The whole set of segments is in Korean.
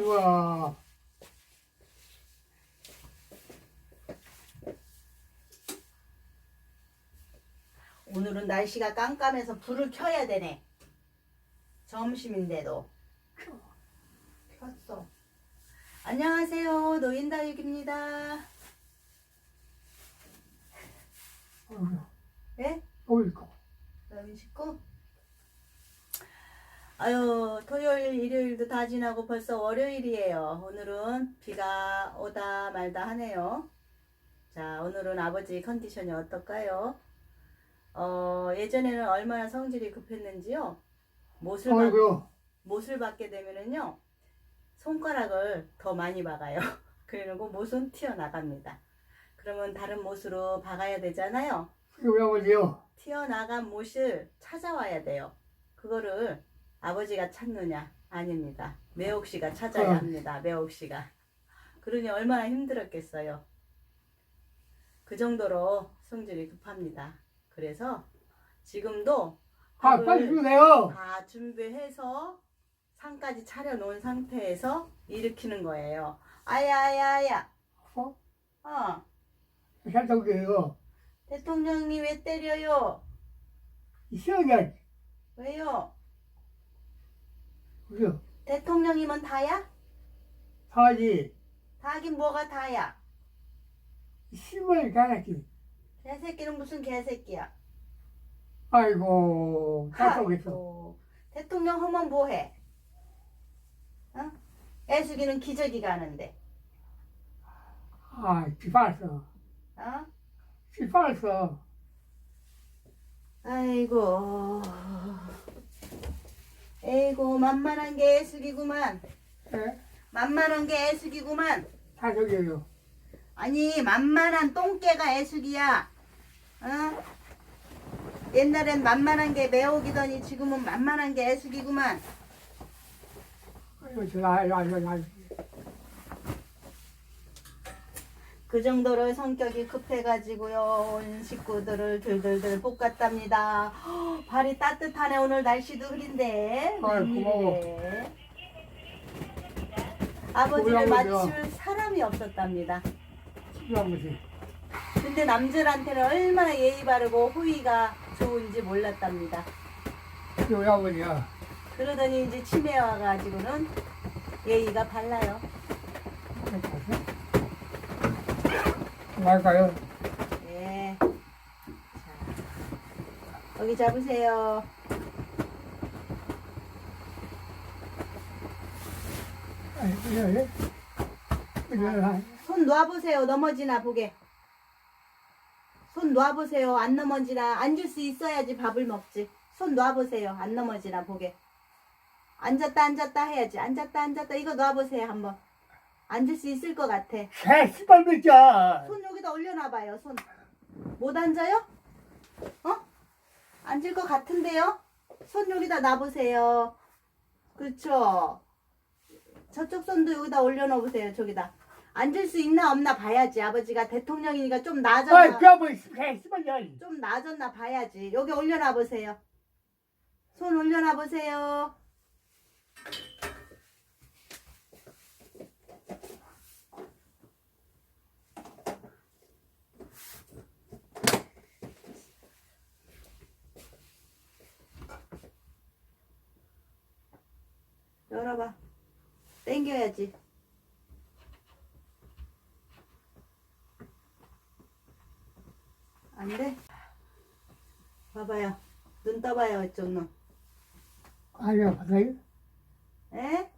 우와. 오늘은 날씨가 깜깜해서 불을 켜야 되네. 점심인데도. 켰어. 안녕하세요. 노인다육입니다. 어휴, 네? 어이구. 여기 식구? 아유, 토요일, 일요일도 다 지나고 벌써 월요일이에요. 오늘은 비가 오다 말다 하네요. 자, 오늘은 아버지 컨디션이 어떨까요? 어, 예전에는 얼마나 성질이 급했는지요. 못을, 받. 못을 받게 되면은요, 손가락을 더 많이 박아요. 그리고 못은 튀어나갑니다. 그러면 다른 못으로 박아야 되잖아요. 이거 왜 아버지요? 튀어나간 못을 찾아와야 돼요. 그거를 아버지가 찾느냐? 아닙니다. 매옥 씨가 찾아야 어. 합니다. 매옥 씨가. 그러니 얼마나 힘들었겠어요. 그 정도로 성질이 급합니다. 그래서 지금도 아, 빨리 주세요. 다 준비해서 상까지 차려놓은 상태에서 일으키는 거예요. 아야야야. 어? 어. 살짝. 대통령이 왜 때려요? 있어야 왜요? 그죠? 대통령이면 다야? 사지. 다긴 뭐가 다야? 신발 가나지. 개새끼는 무슨 개새끼야? 아이고. 아이고, 대통령 하면 뭐해? 어? 애숙이는 기저귀 가는데, 아, 기발했어. 어? 기발했어. 아이고, 에이고 만만한 게 애숙이구만. 예? 만만한 게 애숙이구만. 사석이에요. 아니 만만한 똥개가 애숙이야. 어? 옛날엔 만만한 게 매혹이더니 지금은 만만한 게 애숙이구만. 아이고, 저, 아이고, 아이고, 아이고. 그 정도로 성격이 급해가지고요. 온 식구들을 들들들 볶았답니다. 헉, 발이 따뜻하네. 오늘 날씨도 흐린데. 아이, 고마워. 웬일이래. 아버지를. 맞출 사람이 없었답니다. 필요한 것이. 근데 남들한테는 얼마나 예의 바르고 호의가 좋은지 몰랐답니다. 우리 아버지야. 그러더니 이제 치매 와가지고는 예의가 발라요. 갈까요? 네. 자, 여기 잡으세요. 예, 예. 손 놔보세요. 넘어지나 보게. 손 놔보세요. 안 넘어지나. 앉을 수 있어야지 밥을 먹지. 손 놔보세요. 안 넘어지나 보게. 앉았다 앉았다 해야지. 앉았다 앉았다. 이거 놔보세요 한번. 앉을 수 있을 것 같아. 새 신발 맺자. 손 여기다 올려놔봐요. 손. 못 앉아요? 어? 앉을 것 같은데요? 손 여기다 놔보세요. 그렇죠. 저쪽 손도 여기다 올려놓으세요. 저기다. 앉을 수 있나 없나 봐야지. 아버지가 대통령이니까 좀 아이, 나아졌나, 뼈 뭐, 새 신발이야. 좀 나아졌나 봐야지. 여기 올려놔보세요. 손 올려놔보세요. 열어봐. 당겨야지. 안 돼? 봐봐요. 눈 떠봐요, 이쪽 눈. 아니야, 봤어요? 에?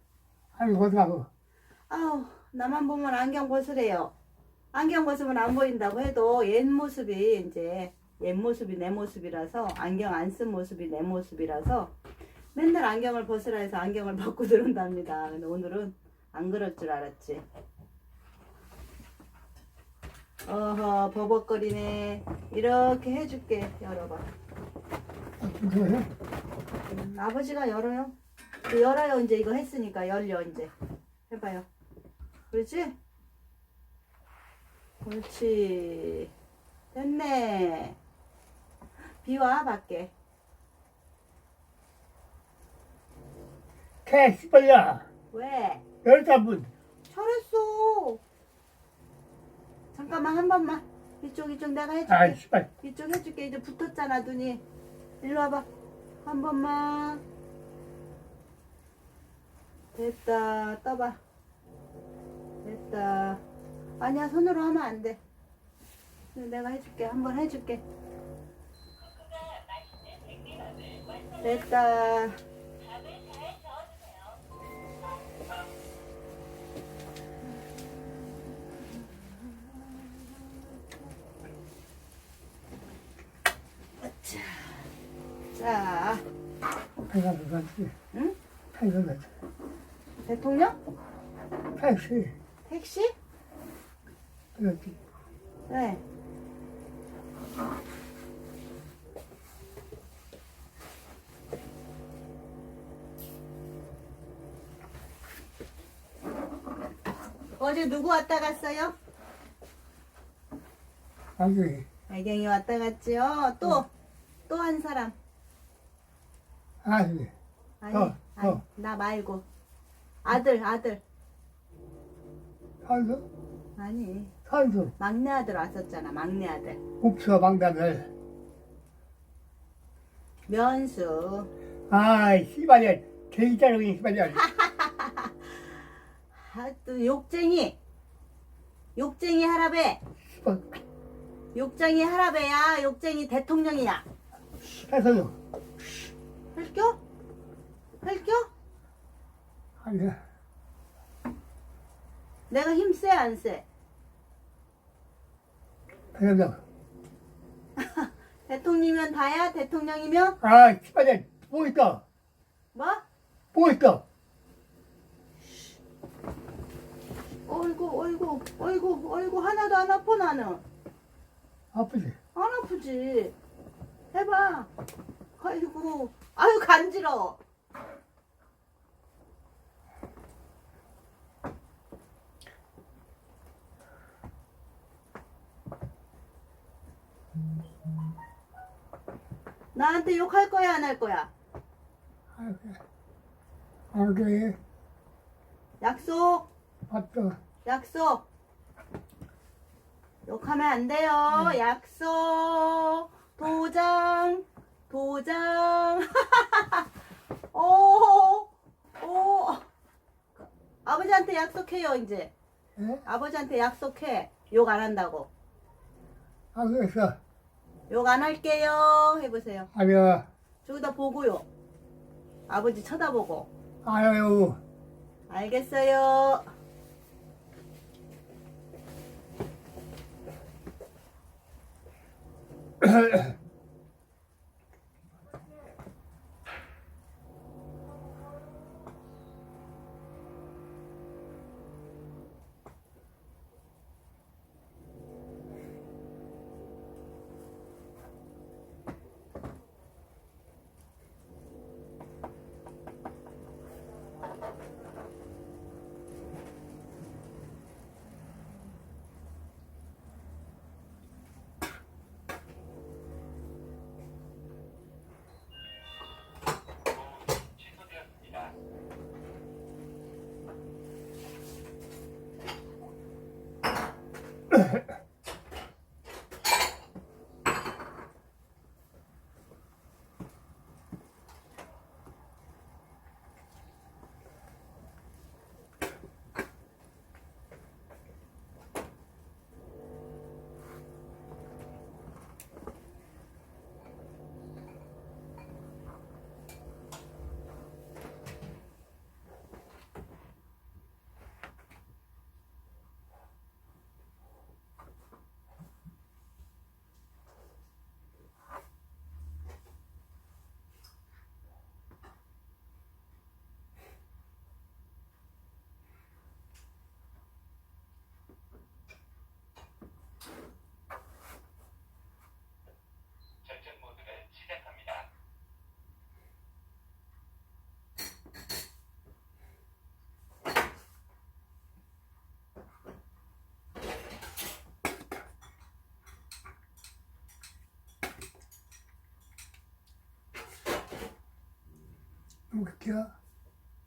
아니, 어디가고. 아우, 나만 보면 안경 벗으래요. 안경 벗으면 안 보인다고 해도 옛 모습이 이제 옛 모습이 내 모습이라서 안경 안 쓴 모습이 내 모습이라서 맨날 안경을 벗으라 해서 안경을 벗고 들어온답니다. 근데 오늘은 안 그럴 줄 알았지. 어허, 버벅거리네. 이렇게 해줄게. 열어봐. 그래? 음, 아버지가 열어요. 그 열어요. 이제 이거 했으니까 열려 이제. 해봐요. 그렇지? 그렇지. 됐네. 비와 밖에. 새 신발이야. 왜? 열다 분. 잘했어. 잠깐만 한 번만. 이쪽 이쪽 내가 해줄게. 아, 씨발. 이쪽 해줄게. 이제 붙었잖아 눈이. 일로 와봐. 한 번만. 됐다. 떠봐. 됐다. 아니야 손으로 하면 안 돼. 내가 해줄게. 한 번 해줄게. 됐다. 자, 배가 그렇지. 응? 배가 그렇지. 대통령? 택시. 택시? 그렇지. 네. 어제 누구 왔다 갔어요? 아기. 애경이 왔다 갔지요. 또, 또 한 사람. 아기. 아니, 어, 아니, 어. 나 말고. 아들, 아들. 선수. 아니, 선수. 막내 아들 왔었잖아, 막내 아들. 옥수와 망담을. 면수. 아, 씨발이야. 개이자롱이 씨발이야. 아, 또 욕쟁이. 욕쟁이 할아베. 씨발. 욕쟁이 할아베야. 욕쟁이 대통령이야. 해서요. 헐겨? 헐겨? 아니야. 내가 힘 세, 안 세? 그러면. 대통령이면 다야? 대통령이면? 아, 씨발이야. 뭐 있어? 뭐? 뭐 있어? 어이구, 어이구, 어이구, 어이구, 하나도 안 아파, 나는. 아프지? 안 아프지? 해봐. 아이고, 아유, 간지러워. 나한테 욕할 거야, 안 할 거야? 아기. 약속, 맞다. 약속. 욕하면 안 돼요. 약속. 도장, 도장. 오, 오. 아버지한테 약속해요, 이제. 예? 아버지한테 약속해. 욕 안 한다고. 아, 그랬어. 욕 안 할게요. 해보세요. 아니야. 저기다 보고요. 아버지 쳐다보고. 아유. 알겠어요. 좀 그렇게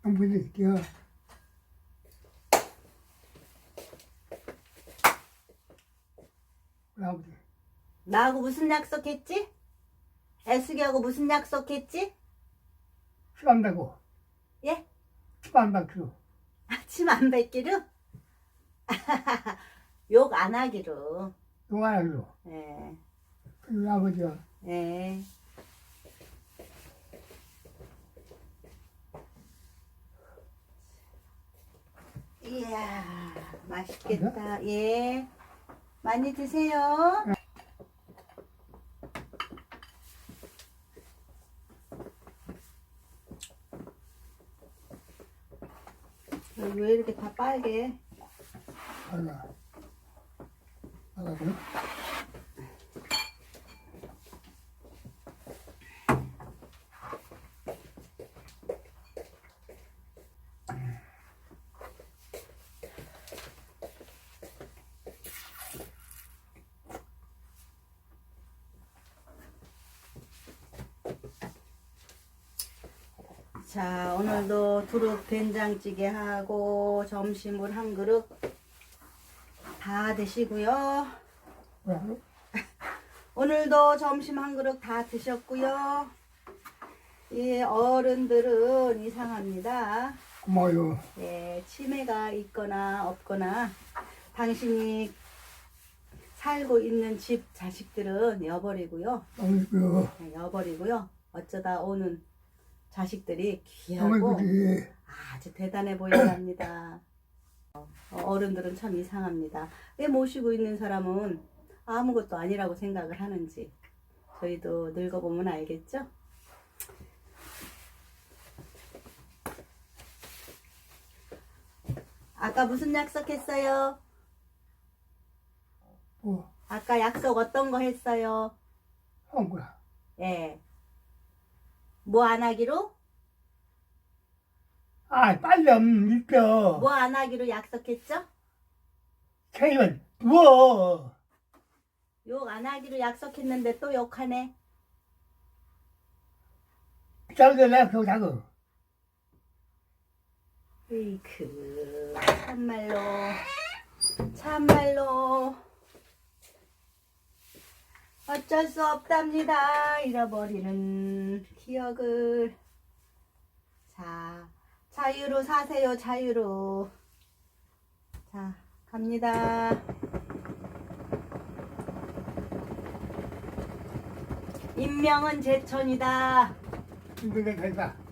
농부들 이렇게 우리 아버지 나하고 무슨 약속했지? 애숙이하고 무슨 약속했지? 술 안다고 예? 집안 밖으로 아침 안 뵙기로? 욕안 아, 하기로 동안하기로 예, 우리 아버지가 예. 이야, 맛있겠다. 예. 많이 드세요. 어, 왜 이렇게 다 빨개? 알아. 알아서. 자, 오늘도 두릅 된장찌개 하고 점심을 한 그릇 다 드시고요. 뭐라고? 오늘도 점심 한 그릇 다 드셨고요. 이 어른들은 이상합니다. 고마워요. 예, 치매가 있거나 없거나 당신이 살고 있는 집 자식들은 여버리고 어이구. 네, 여버리고요. 어쩌다 오는 자식들이 귀하고 지 아주 대단해 보인답니다. 어, 어른들은 참 이상합니다. 왜 모시고 있는 사람은 아무것도 아니라고 생각을 하는지 저희도 늙어보면 알겠죠? 아까 무슨 약속했어요? 뭐, 아까 약속 어떤 거 했어요? 한 거야. 예. 뭐 안 하기로? 아, 빨리 좀 읽혀. 뭐안 하기로 약속했죠? 책임은 누워. 욕 안 하기로 약속했는데 또 욕하네. 내가 그거 자고. 으이크 참말로 참말로 어쩔 수 없답니다. 잃어버리는 기억을. 자 자유로 사세요 자유로. 자 갑니다. 인명은 제천이다. 힘들게 됐다.